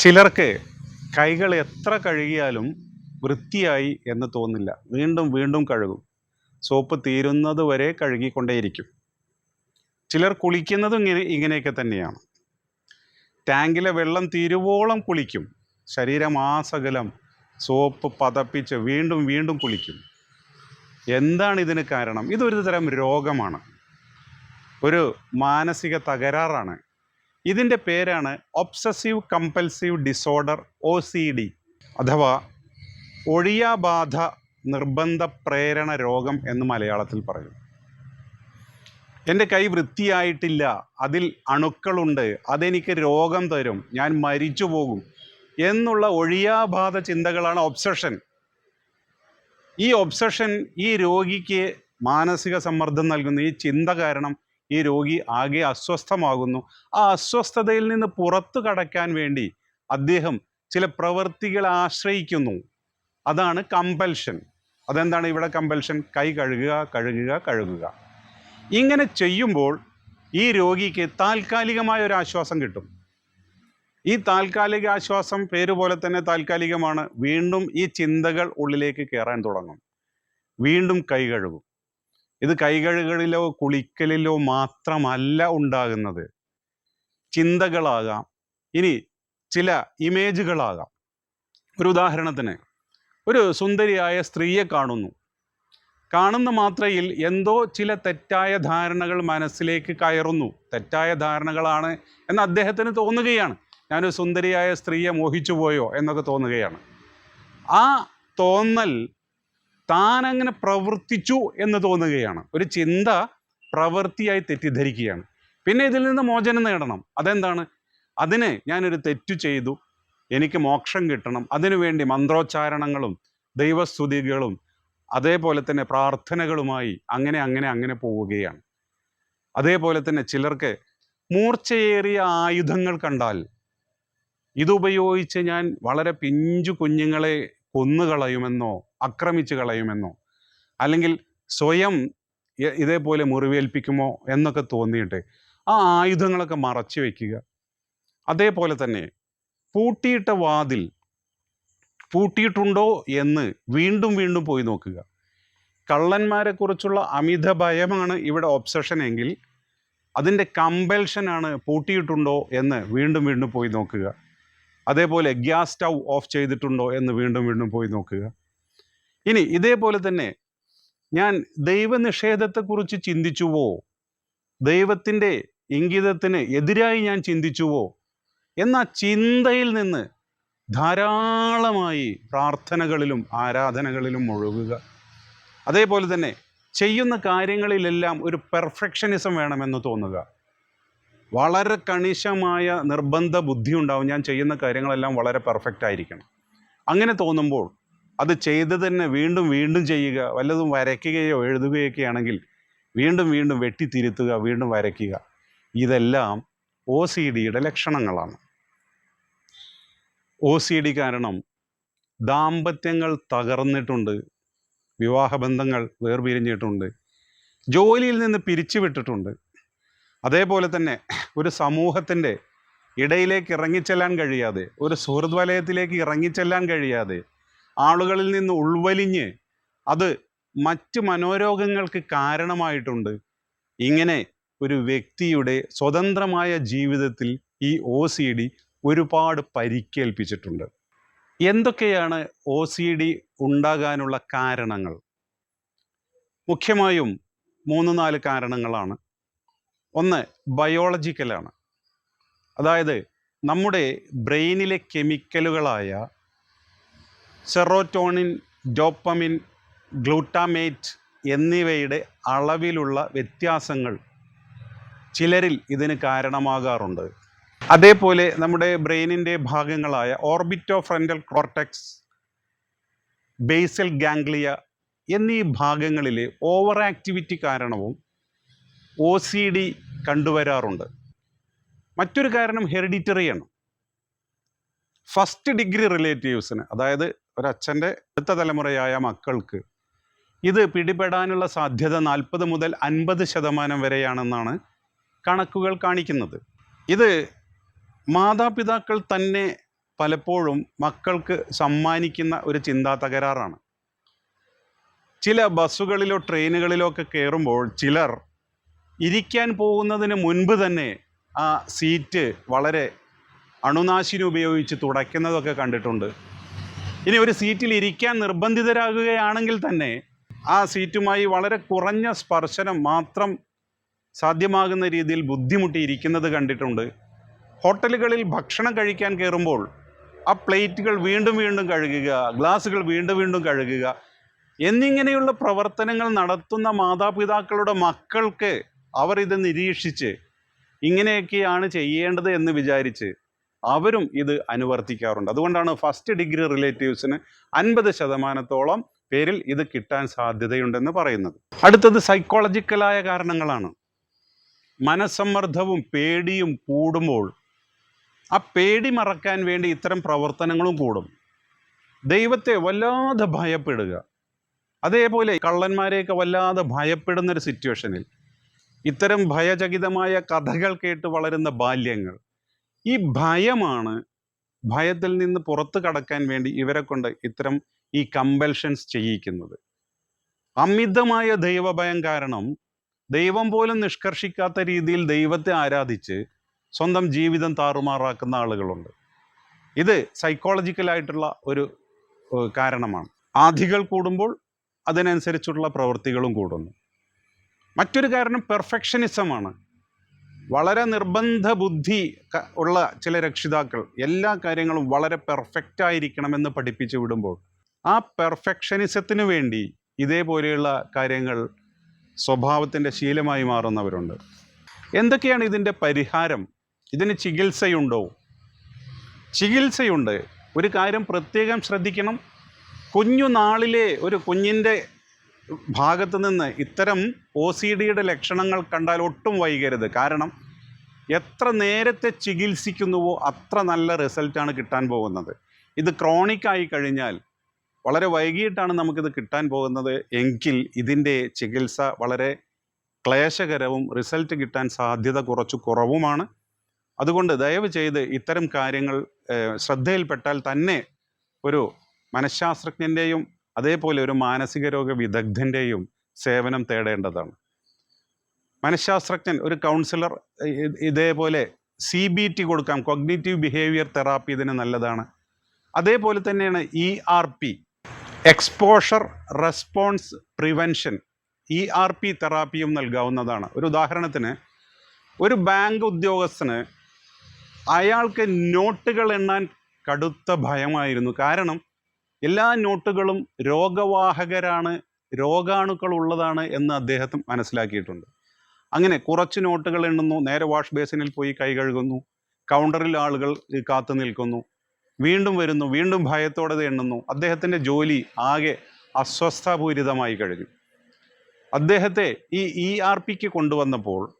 ചിലർക്ക് കൈകൾ എത്ര കഴുകിയാലും വൃത്തിയായി എന്ന് തോന്നില്ല. വീണ്ടും വീണ്ടും കഴുകും. സോപ്പ് തീരുന്നത് വരെ കഴുകിക്കൊണ്ടേയിരിക്കും. ചിലർ കുളിക്കുന്നതും ഇങ്ങനെ ഇങ്ങനെയൊക്കെ തന്നെയാണ്. ടാങ്കിലെ വെള്ളം തീരുവോളം കുളിക്കും. ശരീരം ശരീരമാസകലം സോപ്പ് പതപ്പിച്ച് വീണ്ടും വീണ്ടും കുളിക്കും. എന്താണ് ഇതിന് കാരണം? ഇതൊരു തരം രോഗമാണ്. ഒരു മാനസിക തകരാറാണ്. ഇതിന്റെ പേരാണ് obsessive compulsive disorder O C D അഥവാ ഒഴിയാബാധ നിർബന്ധ പ്രേരണ രോഗം എന്ന് മലയാളത്തിൽ പറയും. എന്റെ കൈ വൃത്തിയായിട്ടില്ല അതിൽ അണുക്കളുണ്ട് അതെനിക്ക് രോഗം തരും ഞാൻ മരിച്ചു പോകും എന്നുള്ള ഒഴിയാബാധ ചിന്തകളാണ് ഒബ്സഷൻ. ഈ ഒബ്സഷൻ ഈ രോഗിക്ക് മാനസിക സമ്മർദ്ദം നൽകുന്ന. ഈ ചിന്ത കാരണം ഈ രോഗി ആകെ അസ്വസ്ഥമാകുന്നു. ആ അസ്വസ്ഥതയിൽ നിന്ന് പുറത്തു കടക്കാൻ വേണ്ടി അദ്ദേഹം ചില പ്രവൃത്തികളെ ആശ്രയിക്കുന്നു. അതാണ് കമ്പൽഷൻ അതെന്താണ് ഇവിടെ കമ്പൽഷൻ കൈ കഴുകുക കഴുകുക കഴുകുക. ഇങ്ങനെ ചെയ്യുമ്പോൾ ഈ രോഗിക്ക് താൽക്കാലികമായ ഒരു ആശ്വാസം കിട്ടും. ഈ താൽക്കാലിക ആശ്വാസം പേര് പോലെ തന്നെ താൽക്കാലികമാണ്. വീണ്ടും ഈ ചിന്തകൾ ഉള്ളിലേക്ക് കയറാൻ തുടങ്ങും. വീണ്ടും കൈ കഴുകും. ഇത് കൈകഴുകളിലോ കുളിക്കലിലോ മാത്രമല്ല ഉണ്ടാകുന്നത്. ചിന്തകളാകാം. ഇനി ചില ഇമേജുകളാകാം. ഒരു ഉദാഹരണത്തിന് ഒരു സുന്ദരിയായ സ്ത്രീയെ കാണുന്നു. കാണുന്ന മാത്രയിൽ എന്തോ ചില തെറ്റായ ധാരണകൾ മനസ്സിലേക്ക് കയറുന്നു. തെറ്റായ ധാരണകളാണ് എന്ന് അദ്ദേഹത്തിന് തോന്നുകയാണ്. ഞാനൊരു സുന്ദരിയായ സ്ത്രീയെ മോഹിച്ചു പോയോ എന്നൊക്കെ തോന്നുകയാണ്. ആ തോന്നൽ താൻ അങ്ങനെ പ്രവർത്തിച്ചു എന്ന് തോന്നുകയാണ്. ഒരു ചിന്ത പ്രവൃത്തിയായി തെറ്റിദ്ധരിക്കുകയാണ്. പിന്നെ ഇതിൽ നിന്ന് മോചനം നേടണം. അതെന്താണ്? അതിന് ഞാനൊരു തെറ്റു ചെയ്തു. എനിക്ക് മോക്ഷം കിട്ടണം. അതിനുവേണ്ടി മന്ത്രോച്ചാരണങ്ങളും ദൈവസ്തുതികളും അതേപോലെ തന്നെ പ്രാർത്ഥനകളുമായി അങ്ങനെ അങ്ങനെ അങ്ങനെ പോവുകയാണ്. അതേപോലെ തന്നെ ചിലർക്ക് മൂർച്ചയേറിയ ആയുധങ്ങൾ കണ്ടാൽ ഇതുപയോഗിച്ച് ഞാൻ വളരെ പിഞ്ചു കുഞ്ഞുങ്ങളെ കൊന്നുകളയുമെന്നോ ആക്രമിച്ചു കളയുമെന്നോ അല്ലെങ്കിൽ സ്വയം ഇതേപോലെ മുറിവേൽപ്പിക്കുമോ എന്നൊക്കെ തോന്നിയിട്ട് ആ ആയുധങ്ങളൊക്കെ മറച്ചു വയ്ക്കുക അതേപോലെ തന്നെ പൂട്ടിയിട്ട വാതിൽ പൂട്ടിയിട്ടുണ്ടോ എന്ന് വീണ്ടും വീണ്ടും പോയി നോക്കുക. കള്ളന്മാരെക്കുറിച്ചുള്ള അമിത ഭയമാണ് ഇവിടെ ഒബ്സഷൻ എങ്കിൽ അതിന്റെ കമ്പൽഷനാണ് പൂട്ടിയിട്ടുണ്ടോ എന്ന് വീണ്ടും വീണ്ടും പോയി നോക്കുക. അതേപോലെ ഗ്യാസ് സ്റ്റൗ ഓഫ് ചെയ്തിട്ടുണ്ടോ എന്ന് വീണ്ടും വീണ്ടും പോയി നോക്കുക. ഇനി ഇതേപോലെ തന്നെ ഞാൻ ദൈവനിഷേധത്തെക്കുറിച്ച് ചിന്തിച്ചുവോ? ദൈവത്തിന്റെ ഇംഗിതത്തിന് എതിരായി ഞാൻ ചിന്തിച്ചുവോ? എന്ന ചിന്തയിൽ നിന്ന് ധാരാളമായി പ്രാർത്ഥനകളിലും ആരാധനകളിലും മുഴുകുക അതേപോലെ തന്നെ ചെയ്യുന്ന കാര്യങ്ങളിലെല്ലാം ഒരു പെർഫെക്ഷനിസം വേണമെന്ന് തോന്നുക. വളരെ കണിശമായ നിർബന്ധ ബുദ്ധി ഉണ്ടാവും. ഞാൻ ചെയ്യുന്ന കാര്യങ്ങളെല്ലാം വളരെ പെർഫെക്റ്റ് ആയിരിക്കണം. അങ്ങനെ തോന്നുമ്പോൾ അത് ചെയ്ത് തന്നെ വീണ്ടും വീണ്ടും ചെയ്യുക വല്ലതും വരയ്ക്കുകയോ എഴുതുകയൊക്കെ ആണെങ്കിൽ വീണ്ടും വീണ്ടും വെട്ടിത്തിരുത്തുക വീണ്ടും വരയ്ക്കുക. ഇതെല്ലാം ഒ സി ഡിയുടെ ലക്ഷണങ്ങളാണ്. ഒ സി ഡി കാരണം ദാമ്പത്യങ്ങൾ തകർന്നിട്ടുണ്ട് വിവാഹബന്ധങ്ങൾ വേർപിരിഞ്ഞിട്ടുണ്ട് ജോലിയിൽ നിന്ന് പിരിച്ചുവിട്ടിട്ടുണ്ട്. അതേപോലെ തന്നെ ഒരു സമൂഹത്തിന്റെ ഇടയിലേക്ക് ഇറങ്ങിച്ചെല്ലാൻ കഴിയാതെ ഒരു സുഹൃത് വലയത്തിലേക്ക് ഇറങ്ങിച്ചെല്ലാൻ കഴിയാതെ ആളുകളിൽ നിന്ന് ഉൾവലിഞ്ഞ് അത് മറ്റ് മനോരോഗങ്ങൾക്ക് കാരണമായിട്ടുണ്ട്. ഇങ്ങനെ ഒരു വ്യക്തിയുടെ സ്വതന്ത്രമായ ജീവിതത്തിൽ ഈ ഒ സി ഡി ഒരുപാട് പരിക്കേൽപ്പിച്ചിട്ടുണ്ട്. എന്തൊക്കെയാണ് ഒ സി ഡി ഉണ്ടാകാനുള്ള കാരണങ്ങൾ? മുഖ്യമായും മൂന്ന് നാല് കാരണങ്ങളാണ്. ഒന്ന് ബയോളജിക്കലാണ് അതായത് നമ്മുടെ ബ്രെയിനിലെ കെമിക്കലുകളായ സെറോറ്റോണിൻ ഡോപ്പമിൻ ഗ്ലൂട്ടാമേറ്റ് എന്നിവയുടെ അളവിലുള്ള വ്യത്യാസങ്ങൾ ചിലരിൽ ഇതിന് കാരണമാകാറുണ്ട്. അതേപോലെ നമ്മുടെ ബ്രെയിനിന്റെ ഭാഗങ്ങളായ orbito frontal cortex basal ganglia എന്നീ ഭാഗങ്ങളിലെ ഓവർ ആക്ടിവിറ്റി കാരണവും ഒ സി ഡി കണ്ടുവരാറുണ്ട്. മറ്റൊരു കാരണം ഹെറിഡിറ്ററിയാണ് ഫസ്റ്റ് ഡിഗ്രി റിലേറ്റീവ്സിന് അതായത് ഒരച്ഛന്റെ അടുത്ത തലമുറയായ മക്കൾക്ക് ഇത് പിടിപെടാനുള്ള സാധ്യത നാൽപ്പത് മുതൽ അൻപത് ശതമാനം വരെയാണെന്നാണ് കണക്കുകൾ കാണിക്കുന്നത്. ഇത് മാതാപിതാക്കൾ തന്നെ പലപ്പോഴും മക്കൾക്ക് സമ്മാനിക്കുന്ന ഒരു ചിന്താ തകരാറാണ്. ചില ബസ്സുകളിലോ ട്രെയിനുകളിലോ ഒക്കെ കയറുമ്പോൾ ചിലർ ഇരിക്കാൻ പോകുന്നതിന് മുൻപ് തന്നെ ആ സീറ്റ് വളരെ അണുനാശിനി ഉപയോഗിച്ച് തുടയ്ക്കുന്നതൊക്കെ കണ്ടിട്ടുണ്ട്. ഇനി ഒരു സീറ്റിൽ ഇരിക്കാൻ നിർബന്ധിതരാകുകയാണെങ്കിൽ തന്നെ ആ സീറ്റുമായി വളരെ കുറഞ്ഞ സ്പർശനം മാത്രം സാധ്യമാകുന്ന രീതിയിൽ ബുദ്ധിമുട്ടി ഇരിക്കുന്നത് കണ്ടിട്ടുണ്ട്. ഹോട്ടലുകളിൽ ഭക്ഷണം കഴിക്കാൻ കയറുമ്പോൾ ആ പ്ലേറ്റുകൾ വീണ്ടും വീണ്ടും കഴുകുക ഗ്ലാസുകൾ വീണ്ടും വീണ്ടും കഴുകുക എന്നിങ്ങനെയുള്ള പ്രവർത്തനങ്ങൾ നടത്തുന്ന മാതാപിതാക്കളുടെ മക്കൾക്ക് അവർ ഇത് നിരീക്ഷിച്ച് ഇങ്ങനെയൊക്കെയാണ് ചെയ്യേണ്ടത് എന്ന് വിചാരിച്ച് അവരും ഇത് അനുവർത്തിക്കാറുണ്ട്. അതുകൊണ്ടാണ് ഫസ്റ്റ് ഡിഗ്രി റിലേറ്റീവ്സിന് അൻപത് ശതമാനത്തോളം പേരിൽ ഇത് കിട്ടാൻ സാധ്യതയുണ്ടെന്ന് പറയുന്നത്. അടുത്തത് സൈക്കോളജിക്കലായ കാരണങ്ങളാണ്. മനസ്സമ്മർദ്ദവും പേടിയും കൂടുമ്പോൾ ആ പേടി മറക്കാൻ വേണ്ടി ഇത്തരം പ്രവർത്തനങ്ങളും കൂടും. ദൈവത്തെ വല്ലാതെ ഭയപ്പെടുക. അതേപോലെ കള്ളന്മാരെയൊക്കെ വല്ലാതെ ഭയപ്പെടുന്ന ഒരു സിറ്റുവേഷനിൽ ഇത്തരം ഭയചകിതമായ കഥകൾ കേട്ട് വളരുന്ന ബാല്യങ്ങൾ. ഈ ഭയമാണ് ഭയത്തിൽ നിന്ന് പുറത്തു കടക്കാൻ വേണ്ടി ഇവരെ കൊണ്ട് ഇത്തരം ഈ കമ്പൽഷൻസ് ചെയ്യിക്കുന്നത്. അമിതമായ ദൈവഭയം കാരണം ദൈവം പോലും നിഷ്കർഷിക്കാത്ത രീതിയിൽ ദൈവത്തെ ആരാധിച്ച് സ്വന്തം ജീവിതം താറുമാറാക്കുന്ന ആളുകളുണ്ട്. ഇത് സൈക്കോളജിക്കലായിട്ടുള്ള ഒരു കാരണമാണ്. ആധികൾ കൂടുമ്പോൾ അതിനനുസരിച്ചുള്ള പ്രവൃത്തികളും കൂടുന്നു. മറ്റൊരു കാരണം പെർഫെക്ഷനിസമാണ്. വളരെ നിർബന്ധ ബുദ്ധി ഉള്ള ചില രക്ഷിതാക്കൾ എല്ലാ കാര്യങ്ങളും വളരെ പെർഫെക്റ്റ് ആയിരിക്കണമെന്ന് പഠിപ്പിച്ചു വിടുമ്പോൾ ആ പെർഫെക്ഷനിസത്തിനു വേണ്ടി ഇതേപോലെയുള്ള കാര്യങ്ങൾ സ്വഭാവത്തിന്റെ ശീലമായി മാറുന്നവരുണ്ട്. എന്തൊക്കെയാണ് ഇതിന്റെ പരിഹാരം? ഇതിന് ചികിത്സയുണ്ടോ? ചികിത്സയുണ്ട്. ഒരു കാര്യം പ്രത്യേകം ശ്രദ്ധിക്കണം. കുഞ്ഞുനാളിലെ ഒരു കുഞ്ഞിന്റെ ഭാഗത്ത് നിന്ന് ഇത്തരം ഒ സി ഡിയുടെ ലക്ഷണങ്ങൾ കണ്ടാൽ ഒട്ടും വൈകരുത്. കാരണം എത്ര നേരത്തെ ചികിത്സിക്കുന്നുവോ അത്ര നല്ല റിസൾട്ടാണ് കിട്ടാൻ പോകുന്നത്. ഇത് ക്രോണിക് ആയി കഴിഞ്ഞാൽ വളരെ വൈകിട്ടാണ് നമുക്കിത് കിട്ടാൻ പോകുന്നത്. എങ്കിൽ ഇതിന്റെ ചികിത്സ വളരെ ക്ലേശകരവും റിസൾട്ട് കിട്ടാൻ സാധ്യത കുറച്ച് കുറവുമാണ്. അതുകൊണ്ട് ദയവ് ചെയ്ത് ഇത്തരം കാര്യങ്ങൾ ശ്രദ്ധയിൽപ്പെട്ടാൽ തന്നെ ഒരു മനഃശാസ്ത്രജ്ഞന്റെയും അതേപോലെ ഒരു മാനസിക രോഗ വിദഗ്ധന്റെയും സേവനം തേടേണ്ടതാണ്. മനഃശാസ്ത്രജ്ഞൻ ഒരു കൗൺസിലർ ഇതേപോലെ സി ബി ടി കൊടുക്കാം. കൊഗ്നേറ്റീവ് ബിഹേവിയർ തെറാപ്പി ഇതിന് നല്ലതാണ്. അതേപോലെ തന്നെയാണ് E R P exposure response prevention E R P തെറാപ്പിയും നൽകാവുന്നതാണ്. ഒരു ഉദാഹരണത്തിന് ഒരു ബാങ്ക് ഉദ്യോഗസ്ഥന് അയാൾക്ക് നോട്ടുകൾ എണ്ണാൻ കടുത്ത ഭയമായിരുന്നു. കാരണം എല്ലാ നോട്ടുകളും രോഗവാഹകരാണ് രോഗാണുക്കൾ ഉള്ളതാണ് എന്ന് അദ്ദേഹം മനസ്സിലാക്കിയിട്ടുണ്ട്. അങ്ങനെ കുറച്ച് നോട്ടുകൾ എണ്ണുന്നു നേരെ വാഷ് ബേസിനിൽ പോയി കൈ കഴുകുന്നു കൗണ്ടറിൽ ആളുകൾ കാത്തു നിൽക്കുന്നു വീണ്ടും വരുന്നു വീണ്ടും ഭയത്തോടെ എണ്ണുന്നു. അദ്ദേഹത്തിന്റെ ജോലി ആകെ അസ്വസ്ഥപൂരിതമായി കഴിഞ്ഞു. അദ്ദേഹത്തെ ഈ ഇ ആർ പിക്ക് കൊണ്ടുവന്നപ്പോൾ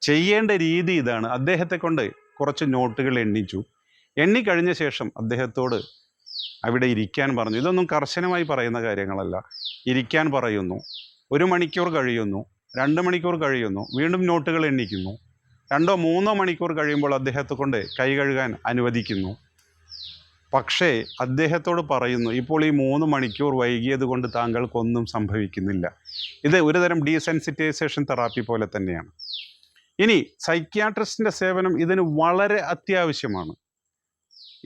ചെയ്യേണ്ട രീതി ഇതാണ്. അദ്ദേഹത്തെ കൊണ്ട് കുറച്ച് നോട്ടുകൾ എണ്ണിച്ചു. എണ്ണിക്കഴിഞ്ഞ ശേഷം അദ്ദേഹത്തോട് അവിടെ ഇരിക്കാൻ പറഞ്ഞു. ഇതൊന്നും കർശനമായി പറയുന്ന കാര്യങ്ങളല്ല. ഇരിക്കാൻ പറയുന്നു. ഒരു മണിക്കൂർ കഴിയുന്നു. രണ്ട് മണിക്കൂർ കഴിയുന്നു. വീണ്ടും നോട്ടുകൾ എണ്ണിക്കുന്നു. രണ്ടോ മൂന്നോ മണിക്കൂർ കഴിയുമ്പോൾ അദ്ദേഹത്തെ കൊണ്ട് കൈ കഴുകാൻ അനുവദിക്കുന്നു. പക്ഷേ അദ്ദേഹത്തോട് പറയുന്നു ഇപ്പോൾ ഈ മൂന്ന് മണിക്കൂർ വൈകിയത് കൊണ്ട് താങ്കൾക്കൊന്നും സംഭവിക്കുന്നില്ല. ഇത് ഒരുതരം ഡീസെൻസിറ്റൈസേഷൻ തെറാപ്പി പോലെ തന്നെയാണ്. ഇനി സൈക്യാട്രിസ്റ്റിന്റെ സേവനം ഇതിന് വളരെ അത്യാവശ്യമാണ്.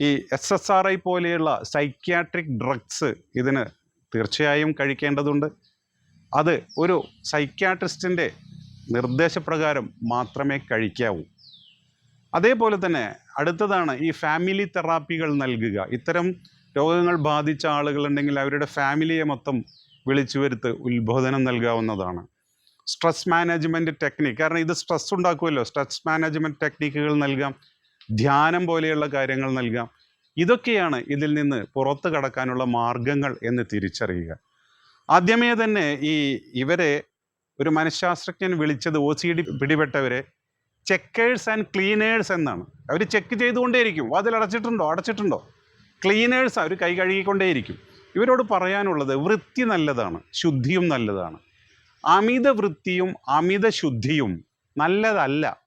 ഈ എസ് എസ് ആർ ഐ പോലെയുള്ള സൈക്യാട്രിക് ഡ്രഗ്സ് ഇതിന് തീർച്ചയായും കഴിക്കേണ്ടതുണ്ട്. അത് ഒരു സൈക്യാട്രിസ്റ്റിന്റെ നിർദ്ദേശപ്രകാരം മാത്രമേ കഴിക്കാവൂ. അതേപോലെ തന്നെ അടുത്തതാണ് ഈ ഫാമിലി തെറാപ്പികൾ നൽകുക. ഇത്തരം രോഗങ്ങൾ ബാധിച്ച ആളുകളുണ്ടെങ്കിൽ അവരുടെ ഫാമിലിയെ മൊത്തം വിളിച്ചു വരുത്ത് ഉത്ബോധനം നൽകാവുന്നതാണ്. Stress management technique. കാരണം ഇത് സ്ട്രെസ് ഉണ്ടാക്കുമല്ലോ. സ്ട്രെസ് മാനേജ്മെന്റ് ടെക്നിക്കുകൾ നൽകാം. ധ്യാനം പോലെയുള്ള കാര്യങ്ങൾ നൽകാം. ഇതൊക്കെയാണ് ഇതിൽ നിന്ന് പുറത്തു കടക്കാനുള്ള മാർഗങ്ങൾ എന്ന് തിരിച്ചറിയുക. ആദ്യമേ തന്നെ ഈ ഇവരെ ഒരു മനഃശാസ്ത്രജ്ഞൻ വിളിച്ചത് ഒ സി ഡി പിടിപെട്ടവരെ ചെക്കേഴ്സ് ആൻഡ് ക്ലീനേഴ്സ് എന്നാണ്. അവർ ചെക്ക് ചെയ്തുകൊണ്ടേയിരിക്കും. വാതിൽ അടച്ചിട്ടുണ്ടോ? അടച്ചിട്ടുണ്ടോ? ക്ലീനേഴ്സ് അവർ കൈ കഴുകിക്കൊണ്ടേയിരിക്കും. ഇവരോട് പറയാനുള്ളത് വൃത്തി നല്ലതാണ് ശുദ്ധിയും നല്ലതാണ്. അമിത വൃത്തിയും അമിത ശുദ്ധിയും നല്ലതല്ല.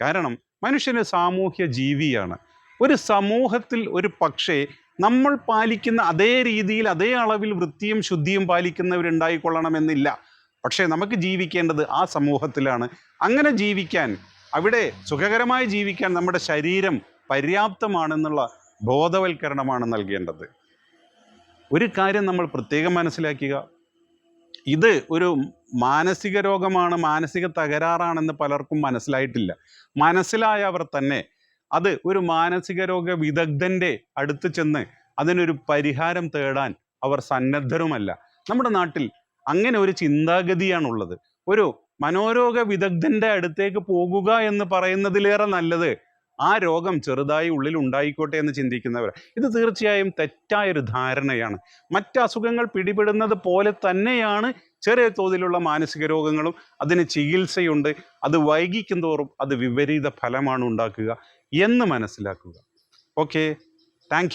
കാരണം മനുഷ്യന് സാമൂഹ്യ ജീവിയാണ്. ഒരു സമൂഹത്തിൽ ഒരു പക്ഷേ നമ്മൾ പാലിക്കുന്ന അതേ രീതിയിൽ അതേ അളവിൽ വൃത്തിയും ശുദ്ധിയും പാലിക്കുന്നവരുണ്ടായിക്കൊള്ളണമെന്നില്ല. പക്ഷേ നമുക്ക് ജീവിക്കേണ്ടത് ആ സമൂഹത്തിലാണ്. അങ്ങനെ ജീവിക്കാൻ അവിടെ സുഖകരമായി ജീവിക്കാൻ നമ്മുടെ ശരീരം പര്യാപ്തമാണെന്നുള്ള ബോധവൽക്കരണമാണ് നൽകേണ്ടത്. ഒരു കാര്യം നമ്മൾ പ്രത്യേകം മനസ്സിലാക്കുക. ഇത് ഒരു മാനസിക രോഗമാണ് മാനസിക തകരാറാണെന്ന് പലർക്കും മനസ്സിലായിട്ടില്ല. മനസ്സിലായവർ തന്നെ അത് ഒരു മാനസിക രോഗ വിദഗ്ധന്റെ അടുത്ത് ചെന്ന് അതിനൊരു പരിഹാരം തേടാൻ അവർ സന്നദ്ധരുമല്ല. നമ്മുടെ നാട്ടിൽ അങ്ങനെ ഒരു ചിന്താഗതിയാണുള്ളത്. ഒരു മനോരോഗ വിദഗ്ധന്റെ അടുത്തേക്ക് പോകുക എന്ന് പറയുന്നതിലേറെ നല്ലത് ആ രോഗം ചെറുതായി ഉള്ളിൽ ഉണ്ടായിക്കോട്ടെ എന്ന് ചിന്തിക്കുന്നവർ ഇത് തീർച്ചയായും തെറ്റായൊരു ധാരണയാണ്. മറ്റ് അസുഖങ്ങൾ പിടിപെടുന്നത് പോലെ തന്നെയാണ് ചെറിയ തോതിലുള്ള മാനസിക രോഗങ്ങളും അതിന് ചികിത്സയുണ്ട് അത് വൈകിക്കും തോറും അത് വിപരീത ഫലമാണ് ഉണ്ടാക്കുക എന്ന് മനസ്സിലാക്കുക. ഓക്കെ. താങ്ക്